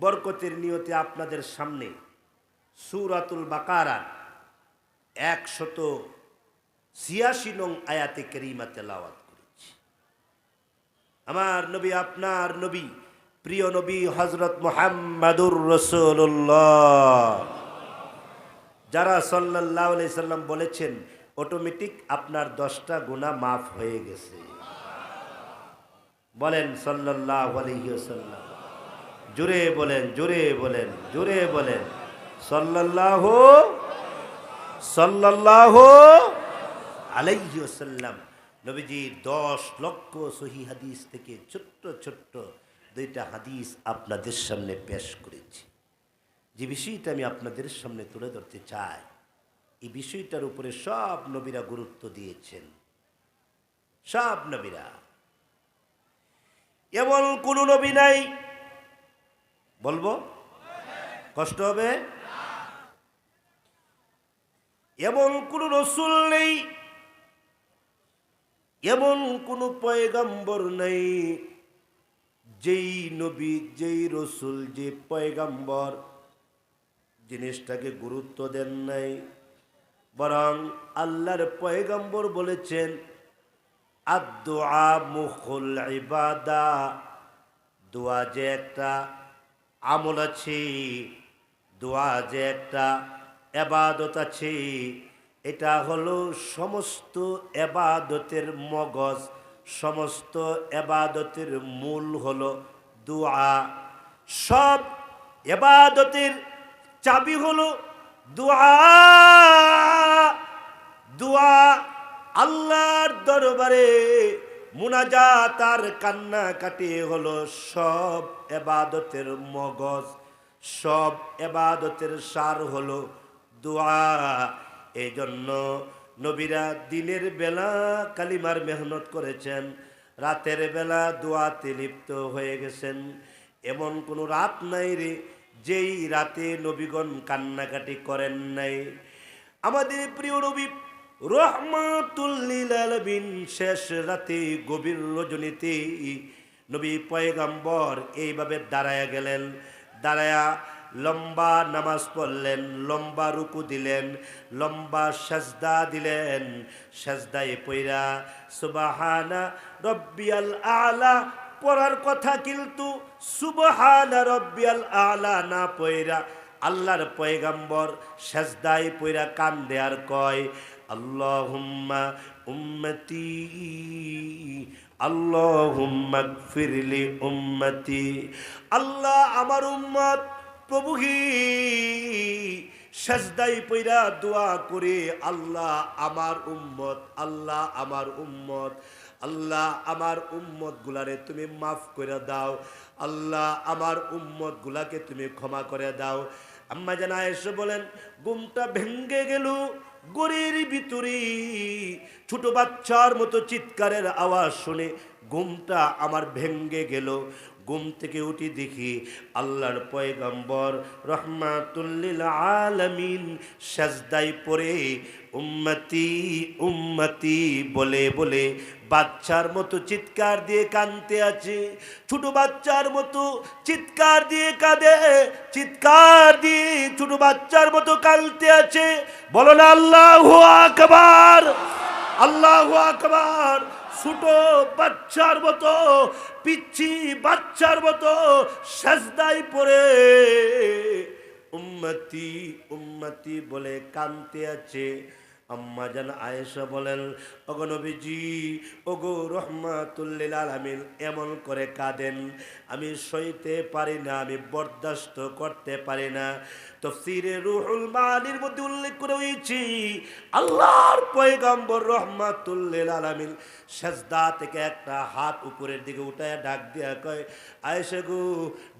বরকতের নিয়তে আপনাদের সামনে সুরাতুল বাকারা একশত ছিয়াশি নং আয়াতে কেরিমা তেলাওয়াত করেছি। আমার নবী, আপনার নবী, প্রিয় নবী হজরত মোহাম্মদুর রসুল্লাহ যারা সাল্লাহ সাল্লাম বলেছেন অটোমেটিক আপনার দশটা গুণা মাফ হয়ে গেছে। বলেন সাল্লাহ আলহিসাল্লাম জোরে বলেন জোরে বলেন জোরে বলেন। সাল্লাহ সাল্লাহ আলাইসাল্লাম নবীজি দশ লক্ষ সহি হাদিস থেকে ছোট্ট ছোট্ট দুইটা হাদিস আপনাদের সামনে পেশ করেছি। যে বিষয়টা আমি আপনাদের সামনে তুলে ধরতে চাই, এই বিষয়টার উপরে সব নবীরা গুরুত্ব দিয়েছেন। সব নবীরা। এমন কোন নবী নাই বলব? কষ্ট হবে? এমন কোন রসুল নেই, এমন কোন পয়গাম্বর নেই, যেই নবী, যেই রসুল, যে পয়গাম্বর জিনিসটাকে গুরুত্ব দেন নাই, বরং আল্লাহর পয়গাম্বর বলেছেন আদোয়া মুখুল ইবাদা। দোয়া যে একটা আমল আছে, দোয়া যে একটা, এবাদত আছে, এটা হলো সমস্ত এবাদতের মগজ, সমস্ত এবাদতের মূল হলো দোয়া। সব এবাদতের চাবি হলো দোয়া। দোয়া আল্লাহর দরবারে মুনাজাত আর কান্না কাটি হলো সব এবাদতের মগজ, সব এবাদতের সার হলো দোয়া। এই জন্য নবীরা দিনের বেলা কালিমার মেহনত করেছেন, রাতের বেলা দোয়াতে লিপ্ত হয়ে গেছেন। এমন কোনো রাত নাই রে, যেই রাতে নবীগণ কান্নাকাটি করেন নাই। আমাদের প্রিয় নবী রহমাতুল্লিল আলমিন শেষ রাতে গভীর রজনীতে নবী পয়গাম্বর এইভাবে দাঁড়ায়া গেলেন, দাঁড়ায়া লম্বা নামাজ পড়লেন, লম্বা রুকু দিলেন, লম্বা সাজদা দিলেন। সাজদায় পইরা সুবাহানা রব্বিয়াল আলা পড়ার কথা কিন্তু সুবহানা রব্বিয়াল আলা না পয়রা আল্লাহর পয়গাম্বর সাজদায় পইরা কান দেয়ার কয় আল্লাহুম্মা উম্মতি, আল্লাহুম্মা ফিরলি উম্মতি। আল্লাহ আমার উম্মত প্রভুহি সাজদাই পইরা দোয়া করে আল্লাহ আমার উম্মত, আল্লাহ আমার উম্মত, আল্লাহ আমার উম্মত গুলারে তুমি মাফ করে দাও, আল্লাহ আমার উম্মত গুলাকে তুমি ক্ষমা করে দাও। আম্মা জানা এসে বলেন গুমটা ভেঙ্গে গেল গড়ের ভিতরে ছোট বাচ্চার মতো চিৎকারের আওয়াজ শুনে ঘুমটা আমার ভেঙ্গে গেল। ঘুম থেকে উঠি দেখি আল্লাহর পয়গম্বর রহমাতুল্লিল আলমিন সাজদাই পরে উম্মতি উম্মতি বলে বলে বাচ্চার মতো চিৎকার দিয়ে কানতে আছে। ছোট বাচ্চার মতো চিৎকার দিয়ে কাঁদে, চিৎকার দিয়ে ছোট বাচ্চার মতো কানতে আছে। বলো না, আল্লাহ আকবার আল্লাহ আকবার। ছোট বাচ্চার মতো, পিচ্ছি বাচ্চার মতো সাজদাই পরে উম্মতি উম্মতি বলে কানতে আছে। আম্মা যেন আয়েশা বলেন অগনবীজি নবীজি, ওগো রহমাতুল্লিল আলামিন, এমন করে কাঁদেন। আমি সইতে পারি না, আমি বরদাস্ত করতে পারি না। তফসিরে রুহুল মানির মধ্যে উল্লেখ করে হয়েছি আল্লাহর পয়গম্বর রহমাতুল্লিল আলামিন সেজদা থেকে একটা হাত উপরের দিকে উঠায় ডাক দিয়া কয়, আয়েশা গো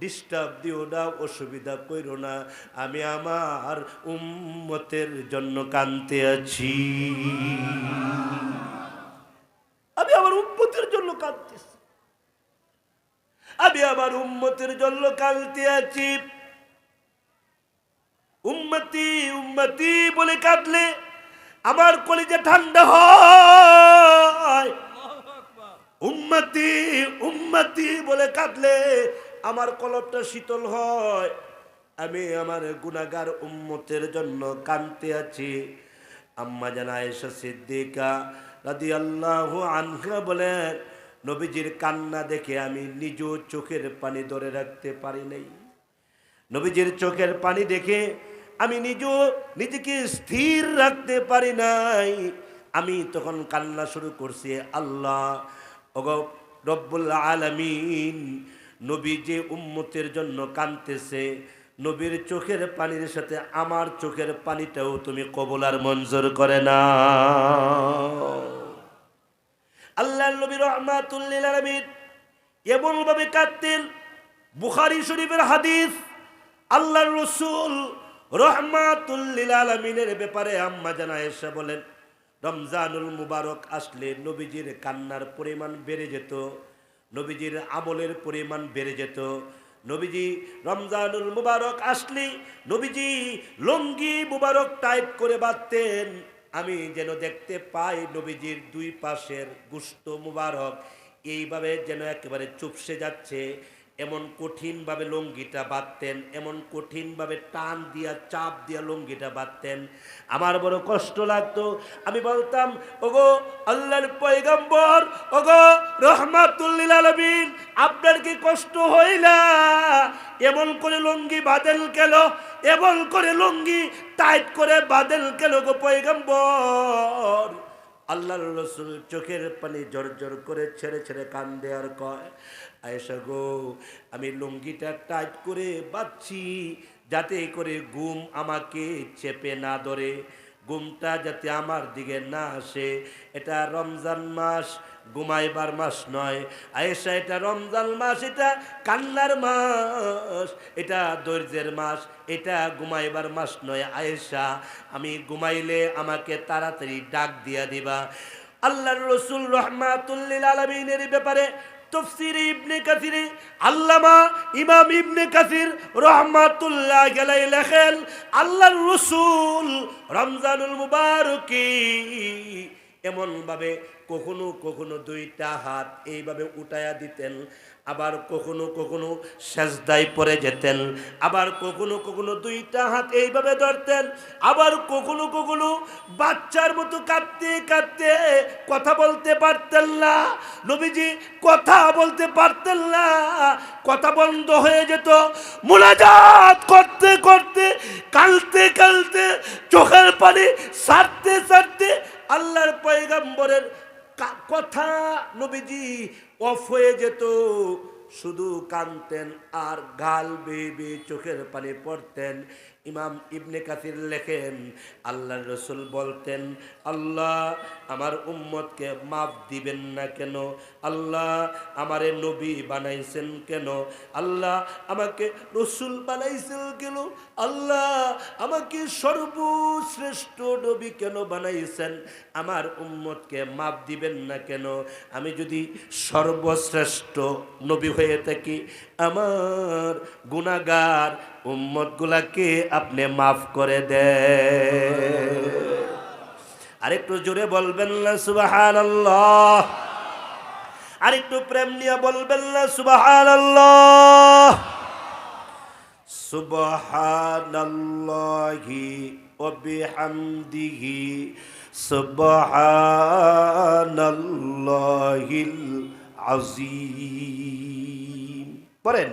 ডিস্টার্ব দিও না, অসুবিধা কইরো না, আমি আমার উম্মতের জন্য কানতে আছি। আমি আমার উম্মতের জন্য কাঁদতেছি। আমি আমার উম্মতের জন্য কাঁদতে আছি। উম্মতি উম্মতি বলে কাঁদলে আমার কলিজে ঠান্ডা হয়। উম্মতি উম্মতি বলে কাঁদলে আমার কলবটা শীতল হয়। আমি আমার গুনাগার উম্মতের জন্য কানতে আছি। আম্মা জানা এসা সিদ্দিকা রাদি আল্লাহ আনহা বলেন নবীজির কান্না দেখে আমি নিজ চোখের পানি ধরে রাখতে পারি নাই। নবীজির চোখের পানি দেখে আমি নিজ, নিজেকে স্থির রাখতে পারি নাই। আমি তখন কান্না শুরু করছি, আল্লাহ, ওগ রব্বুল আলামিন, নবী যে উম্মতের জন্য কানতেছে নবীর চোখের পানির সাথে আমার চোখের পানিটাও তুমি কবলার মঞ্জুর করে না আল্লাহ নবী রহমাতুল্লিল আলমিন এমনভাবে কাঁদতেন। বুখারি শরীফের হাদিস আল্লাহ রসুল রহমাতুল্লিল আলমিনের ব্যাপারে আম্মা জানা এসে বলেন, রমজানুল মুবারক আসলে নবীজির কান্নার পরিমাণ বেড়ে যেত, নবীজির আমলের পরিমাণ বেড়ে যেত। নবীজি রমজানুল মুবারক আসলে নবীজি লঙ্গি মুবারক টাইপ করে বাঁধতেন। আমি যেন দেখতে পাই নবীজির দুই পাশের গুস্ত মুবারক। এইভাবে যেন একেবারে চুপসে যাচ্ছে। এমন কঠিনভাবে লঙ্গিটা বাঁধতেন, এমন কঠিনভাবে টান দিয়া, চাপ দিয়া লঙ্গিটা বাঁধতেন। আমার বড় কষ্ট লাগতো। আমি বলতাম, ওগো আল্লাহর পয়গম্বর, ওগো রহমাতুল্লিল আলমিন, আপনার কি কষ্ট হইলা? এমন করে লঙ্গি বাঁধেন কেন? এমন করে লঙ্গি টাইট করে বাঁধেন কেন গো পয়গম্বর? আল্লাহর রসুল চোখের পানি জর্জর করে ছেড়ে ছেড়ে কান দেওয়ার কয়, আয়েশা গো, আমি লুঙ্গিটা টাইট করে বাঁধছি যাতে করে গুম আমাকে চেপে না ধরে। গুমটা যাতে আমার দিকে না আসে। এটা রমজান মাস ঘুমাইবার মাস নয়। আয়েশা, এটা রমজান মাস, এটা কান্নার মাস, এটা ধৈর্যের মাস, এটা ঘুমাইবার মাস নয়। আয়েশা, আমি ঘুমাইলে আমাকে তাড়াতাড়ি ডাক দিয়া দিবা। আল্লাহর রসুল রহমাতুল্লিল আলমিনের ব্যাপারে তফসির ইবনে কাসিরে, আল্লামা ইমাম ইবনে কাসির রহমাতুল্লাহ গেলাই লেখেন, আল্লাহর রসুল রমজানুল মুবারকি এমনভাবে কখনো কখনো দুইটা হাত এইভাবে উঠায়া দিতেন, আবার কখনো কখনো সেজদায় পরে যেতেন, আবার কখনো কখনো দুইটা হাত এইভাবে ধরতেন, আবার কখনো কখনো বাচ্চার মতো কাঁদতে কাঁদতে কথা বলতে পারতেন না, নবীজি কথা বলতে পারতেন না, কথা বন্ধ হয়ে যেত, মোনাজাত করতে করতে, কালতে কালতে চোখের পানি সারতে সারতে আল্লাহর পয়গাম্বরের কথা নবীজি অফ হয়ে যেত। শুধু কানতেন আর গাল বেয়ে বেয়ে চোখের পানি পড়তেন। ইমাম ইবনে কাসির লেখেন আল্লাহ রসুল বলতেন, আল্লাহ, আমার উম্মতকে মাফ দিবেন না কেন? আল্লাহ, আমারে নবী বানাইছেন কেন? আল্লাহ, আমাকে রসুল বানাইছেন কেন? আল্লাহ, আমাকে সর্বশ্রেষ্ঠ নবী কেন বানাইছেন? আমার উম্মতকে মাপ দিবেন না কেন? আমি যদি সর্বশ্রেষ্ঠ নবী হয়ে থাকি, আমার গুণাগার উম্মতগুলাকে আপনি মাফ করে দে আরেকটু জোরে বলবেন না সুবাহান আরেকটু প্রেম নিয়ে বলবেন না সুবাহান সুবহানাল্লাহি ওয়া বিহামদিহি সুবহানাল্লাহিল আযীম। পড়েন।